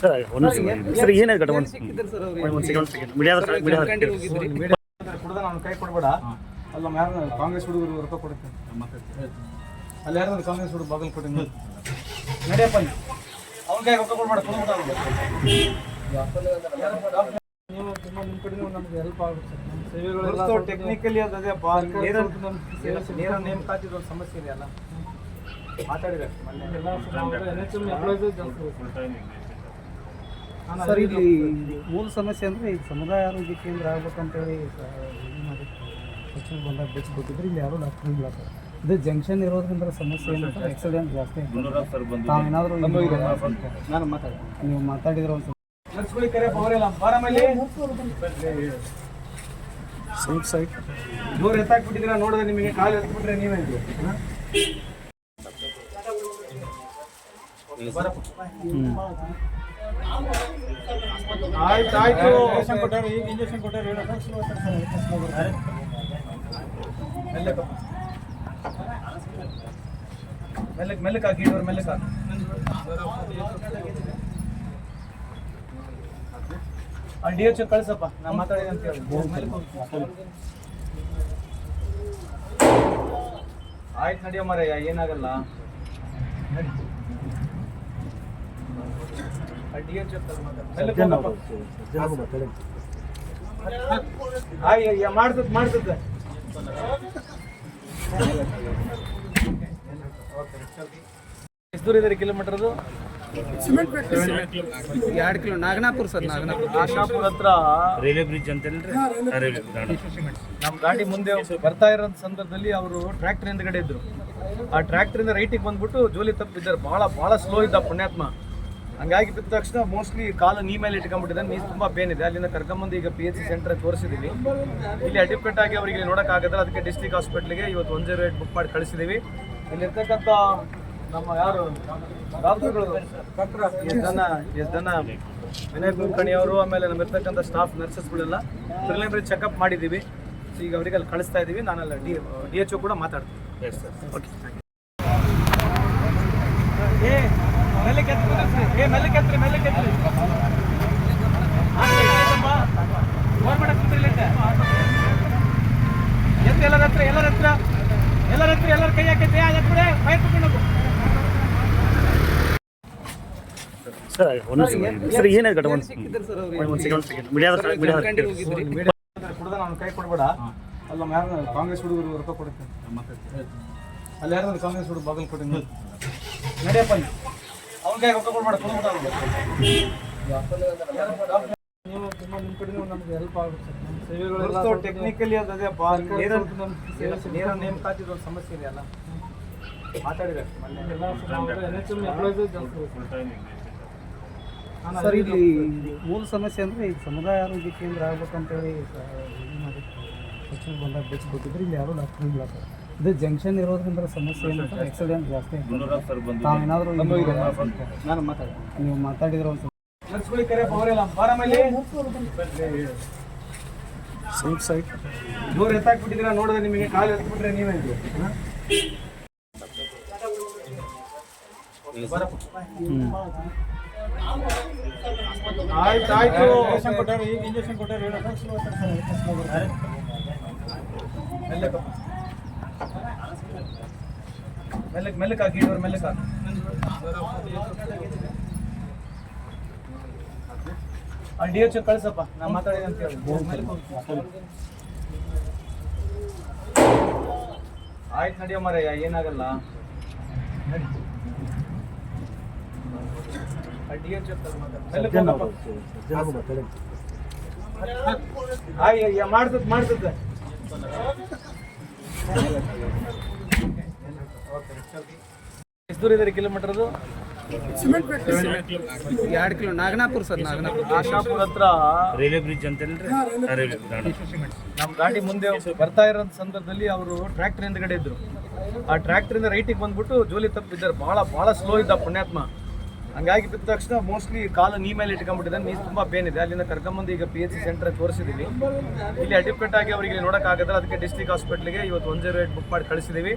Sir ಒಂದು sir ಏನಾಯ್ತು ಘಟ ಒಂದು ಸಿಕ್ಕಿದ್ರು ಸರ್ ಅವ್ರು ಒಂದು ಸೆಕೆಂಡ್ ಒಂದು ಸೆಕೆಂಡ್ ಮೀಡಿಯಾದ ಮೀಡಿಯಾದ ಕುಡ್ದ ನಾನು ಕೈ ಕೊಡಬೇಡ. ಅಲ್ಲ ಯಾರು ಕಾಂಗ್ರೆಸ್ ಹುಡುಗರು ರೊಕ್ಕ ಕೊಡುತ್ತೆ. ಅಲ್ಲಿ ಯಾರು ಕಾಂಗ್ರೆಸ್ ಹುಡುಗ ಬಾಗಲ್ ಕೊಟ್ಟು ನಡೆಯಪ್ಪ ಅವ್ನ ಕೈ ರೊಕ್ಕ ಕೊಡ್ಬೇಡ ಕೊಡ್ಬೇಡ ನೀವು ತುಂಬಾ ನಿಮ್ಮ ಕಡೆ ನಮ್ಗೆ ಹೆಲ್ಪ್ ಆಗುತ್ತೆ. ನಮ್ಮ ಸೇವೆಗಳೆಲ್ಲ ಟೆಕ್ನಿಕಲಿ ಅದು ನೇರ ನೇರ ನೇಮಕಾತಿದ ಸಮಸ್ಯೆ ಇದೆಯಲ್ಲ ಮಾತಾಡಿದೆ. ಮೊನ್ನೆ ಎಂ ಎಂ ಜಾಸ್ತಿ ಇರುತ್ತೆ. ಸರ್ ಇಲ್ಲಿ ಮೂಲ ಸಮಸ್ಯೆ ಅಂದರೆ ಈ ಸಮುದಾಯ ಆರೋಗ್ಯ ಕೇಂದ್ರ ಆಗ್ಬೇಕಂತೇಳಿ ಸಚಿವರು ಬಂದಾಗ ಬೆಚ್ಚ ಕೊಟ್ಟಿದ್ರೆ ಇಲ್ಲಿ ಯಾರು ಡಾಕ್ಟರ್ ಇಲ್ಲ ಸರ್. ಇದು ಜಂಕ್ಷನ್ ಇರೋದ್ರಿಂದ ಸಮಸ್ಯೆ ಏನಂದ್ರೆ ಆಕ್ಸಿಡೆಂಟ್ ಜಾಸ್ತಿ ಆಗ್ತದೆ ತಾವೇನಾದರೂ ನಾನು ಮಾತಾಡ ನೀವು ಮಾತಾಡಿದ್ರೆ ಒಂದು ಸ್ವಲ್ಪ. ಸೈಡ್ ದೂರ ಎತ್ತಾಕ್ಬಿಟ್ಟಿದ್ದೀರಾ? ನೋಡಿದ್ರೆ ನಿಮಗೆ ಕಾಲು ಎತ್ಬಿಟ್ರೆ ನೀವೇ. ಆಯ್ತು ಆಯ್ತು. ಇಂಜೆಕ್ಷನ್ ಕೊಟ್ಟಾರೆ ಈಗ ಇಂಜೆಕ್ಷನ್ ಕೊಟ್ಟಾರೆ ಮೆಲ್ಲಕ್ಕೆ ಮೆಲ್ಲಕ್ಕೆ ಹಾಕಿ ಇಡೋರು ಮೆಲ್ಲಕ್ಕೆ ಹಾಕಿ. ಡಿ ಎಚ್ ಕಳಿಸಪ್ಪ ನಾ ಮಾತಾಡಿದೆ ಅಂತ ಹೇಳಿ. ಆಯ್ತು ನಡಿಯೋ ಮಾರಯ್ಯ ಏನಾಗಲ್ಲ. ನಡಿ. ಮಾಡ್ತದ ಮಾಡ್ತದ ಎಷ್ಟು ದೂರ ಇದೆ ಕಿಲೋಮೀಟರ್ದು ಎರಡು ಕಿಲೋ ನಾಗನಾಪುರ ಸರ್ ನಾಗನಾಪುರ. ಆಶಾಪುರ ಹತ್ರ ರೈಲ್ವೆ ಬ್ರಿಡ್ಜ್ ಅಂತ ನಮ್ಮ ಗಾಡಿ ಮುಂದೆ ಬರ್ತಾ ಇರೋ ಸಂದರ್ಭದಲ್ಲಿ ಅವರು ಟ್ರ್ಯಾಕ್ಟರ್ ಹಿಂದ್ಗಡೆ ಇದ್ರು. ಆ ಟ್ರ್ಯಾಕ್ಟರ್ ಇಂದ ರೈಟಿಗೆ ಬಂದ್ಬಿಟ್ಟು ಜೋಲಿ ತಪ್ಪಿದ್ದಾರೆ. ಬಹಳ ಬಹಳ ಸ್ಲೋ ಇದ್ದ ಪುಣ್ಯಾತ್ಮ. ಹಂಗಾಗಿ ಬಿದ್ದ ತಕ್ಷಣ ಮೋಸ್ಟ್ಲಿ ಕಾಲು ನೀ ಮೇಲೆ ಇಟ್ಕೊಂಡ್ಬಿಟ್ಟಿದೆ ನೀರು ತುಂಬ ಪೇನ್ ಇದೆ. ಅಲ್ಲಿಂದ ಕರ್ಕೊಂಬಂದು ಈಗ ಪಿ ಎಚ್ ಸಿ ಸೆಂಟರ್ ತೋರಿಸಿದೀವಿ. ಇಲ್ಲಿ ಅಡ್ಮಿಟ್ ಆಗಿ ಅವರಿಗೆ ಆಗದ್ರೆ ಅದಕ್ಕೆ ಡಿಸ್ಟ್ರಿಕ್ಟ್ ಹಾಸ್ಪಿಟ್ಲಿಗೆ ಇವತ್ತು ಒನ್ ಜೀರೋ ಏಟ್ ಬುಕ್ ಮಾಡಿ ಕಳಿಸಿದ್ದೀವಿ ಇಲ್ಲಿರ್ತಕ್ಕಂಥ ನಮ್ಮ ಯಾರು? ಡಾಕ್ಟರ್ಗಳು? ಎಷ್ಟು ಜನ ಎಷ್ಟು ಜನ ವಿನಯ್ ಕುಲಕರ್ಣಿ ಅವರು ಆಮೇಲೆ ನಮ್ಮ ಇರ್ತಕ್ಕಂಥ ಸ್ಟಾಫ್ ನರ್ಸಸ್ಗಳೆಲ್ಲ ಪ್ರಿಲಿಮಿನರಿ ಚೆಕಪ್ ಮಾಡಿದ್ದೀವಿ ಸೊ ಈಗ ಅವರಿಗೆ ಅಲ್ಲಿ ಕಳಿಸ್ತಾ ಇದ್ದೀವಿ ನಾನಲ್ಲ ಡಿ ಡಿ ಎಚ್ ಕೂಡ ಮಾತಾಡ್ತೀನಿ. ಎಸ್ ಸರ್ ಓಕೆ ಏ ಮೆಲ್ಲಕ್ಕೆ ಎತ್ರಿ ಏ ಮೆಲ್ಲಕ್ಕೆ ಎತ್ರಿ ಮೆಲ್ಲಕ್ಕೆ ಎತ್ರಿ ಎಲ್ಲರ ಹತ್ರ ಎಲ್ಲರ ಹತ್ರ? ಎಲ್ಲರ ಹತ್ರ ಎಲ್ಲರ ಕೈ ಹಾಕೈತೆ? ಎತ್ಬಿಡೆ ಫೈರ್ ತಗೊಂಡು. ಸರ್ ಒಂದು ಸರ್ ಒಂದು ಸೆಕೆಂಡ್ ಸೆಕೆಂಡ್ ಮೀಡಿಯಾದ ಕುಡ್ದ ನಾನು ಕೈ ಕೊಡಬೇಡ. ಅಲ್ಲ ಯಾರು ಕಾಂಗ್ರೆಸ್ ಹುಡುಗರು ರೊಕ್ಕ ಕೊಡುತ್ತೆ. ಅಲ್ಲಿ ಯಾರು ಕಾಂಗ್ರೆಸ್ ಹುಡುಗ ಬಾಗಲ್ ಕೊಡಿ ನಡೆಯಪ್ಪ ಅವ್ನ ಕೈ ರೊಕ್ಕ ಕೊಡ್ಬೇಡ ಕೊಡ್ಬೇಡ ನೀವು ನಿಮ್ಮ ಕಡೆ ನಮ್ಗೆ ಹೆಲ್ಪ್ ಆಗುತ್ತೆ ನಮ್ಮ ಸೇವೆಗಳೆಲ್ಲ ಟೆಕ್ನಿಕಲಿ ಅದು ಅದೇ ಬಾ ನೇರ ನೇಮಕಾತಿ ನೇಮಕಾತಿದ ಒಂದು ಸಮಸ್ಯೆ ಇದೆಯಲ್ಲ ಮಾತಾಡಿದ್ರೆ ಮೊನ್ನೆ ಜಾಸ್ತಿ. ಸರ್ ಇಲ್ಲಿ ಮೂಲ ಸಮಸ್ಯೆ ಅಂದರೆ ಈ ಸಮುದಾಯ ಆರೋಗ್ಯ ಕೇಂದ್ರ ಆಗ್ಬೇಕಂತೇಳಿ ಹೇಳಿ ಇದು ಮಾಡಿ ಸಚಿವ ಬಂದಾಗ ಬೆಚ್ಕೊಟ್ಟಿದ್ರೆ ಇಲ್ಲಿ ಯಾರೂ ಡಾಕ್ಟರ್ ಇಲ್ಲ ಸರ್. ಇದು ಜಂಕ್ಷನ್ ಇರೋದ್ರಿಂದ ಸಮಸ್ಯೆ ಏನಂತ ಆಕ್ಸಿಡೆಂಟ್ ಜಾಸ್ತಿ. ಏನಾದರೂ ತಾವೇನಾದರೂ ನಾನು ಮಾತಾಡ. ನೀವು ಮಾತಾಡಿದ್ರೆ ಒಂದು ಸ್ವಲ್ಪ ಸೈಡ್ ದೂರ ನೋಡಿದ್ರೆ ನಿಮಗೆ ಕಾಲು ಎತ್ಬಿಟ್ರೆ ನೀವೇ ಆಯ್ತು ಆಯ್ತು. ಇಂಜೆಕ್ಷನ್ ಕೊಟ್ಟಾರೆ ಈಗ ಇಂಜೆಕ್ಷನ್ ಕೊಟ್ಟಾರೆ ಮೆಲ್ಲಕ್ಕೆ ಮೆಲ್ಲಕ್ ಹಾಕಿ ಇಡೋರು ಮೆಲ್ಲಕ್ ಹಾಕಿ. ಆ ಡಿ ಎಚ್ ಕಳ್ಸಪ್ಪ ನಾ ಮಾತಾಡಿದೆ ಅಂತ ಹೇಳಿ. ಆಯ್ತು ನಡಿಯೋ ಮಾರಯ್ಯ ಏನಾಗಲ್ಲ. ಡಿ ಎಚ್ ಮಾಡ್ತದ ಮಾಡ್ತದ ಎಷ್ಟು ದೂರ ಇದೆ ಕಿಲೋಮೀಟರ್ದು ಎರಡು ಕಿಲೋ ನಾಗನಾಪುರ್ ಸರ್ ನಾಗನಾಪುರ ಆಶಾಪುರ ಹತ್ರ ರೈಲ್ವೆ ಬ್ರಿಡ್ಜ್ ಅಂತ ನಮ್ಮ ಗಾಡಿ ಮುಂದೆ ಬರ್ತಾ ಇರೋ ಸಂದರ್ಭದಲ್ಲಿ ಅವರು ಟ್ರ್ಯಾಕ್ಟರ್ ಹಿಂದ್ಗಡೆ ಇದ್ರು. ಆ ಟ್ರ್ಯಾಕ್ಟರ್ ಇಂದ ರೈಟಿಗೆ ಬಂದ್ಬಿಟ್ಟು ಜೋಲಿ ತಪ್ಪಿದ್ದಾರೆ. ಬಹಳ ಬಹಳ ಸ್ಲೋ ಇದ್ದ ಪುಣ್ಯಾತ್ಮ. ಹಂಗಾಗಿ ಬಿದ್ದ ತಕ್ಷಣ ಮೋಸ್ಟ್ಲಿ ಕಾಲು ನೀ ಮೇಲೆ ಇಟ್ಕೊಂಡ್ಬಿಟ್ಟಿದೆ ನೀರು ತುಂಬಾ ಪೇನ್ ಇದೆ. ಅಲ್ಲಿಂದ ಕರ್ಕೊಂಬಂದು ಈಗ ಪಿ ಎಚ್ ಸಿ ಸೆಂಟರ್ ತೋರಿಸಿದೀವಿ. ಇಲ್ಲಿ ಅಡ್ಮಿಟ್ ಆಗಿ ಅವರಿಗೆ ನೋಡೋಕ್ಕಾಗಲ್ಲ ಅದಕ್ಕೆ ಡಿಸ್ಟ್ರಿಕ್ಟ್ ಹಾಸ್ಪಿಟ್ಲಿಗೆ ಇವತ್ತು ಒನ್ ಜೀರೋ ಏಟ್ ಬುಕ್ ಮಾಡಿ ಕಳಿಸಿದೀವಿ.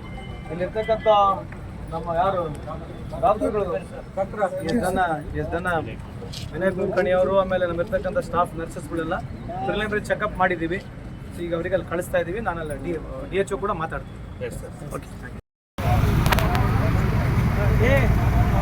ಇಲ್ಲಿರ್ತಕ್ಕಂಥ ನಮ್ಮ ಯಾರು? ಡಾಕ್ಟರ್ಗಳು. ಎಷ್ಟು ಜನ ಎಷ್ಟು ಜನ ವಿನಯ್ ಕುಲಕರ್ಣಿ ಅವರು ಆಮೇಲೆ ನಮ್ಮಿರ್ತಕ್ಕಂಥ ಸ್ಟಾಫ್ ನರ್ಸಸ್ಗಳೆಲ್ಲ ಪ್ರಿಲಿಮಿನರಿ ಚೆಕಪ್ ಮಾಡಿದ್ದೀವಿ ಸೊ ಈಗ ಅವರಿಗೆ ಅಲ್ಲಿ ಕಳಿಸ್ತಾ ಇದ್ದೀವಿ ನಾನಲ್ಲ ಡಿ ಡಿ ಎಚ್ ಒ ಕೂಡ ಮಾತಾಡ್ತೀನಿ. Yes sir okay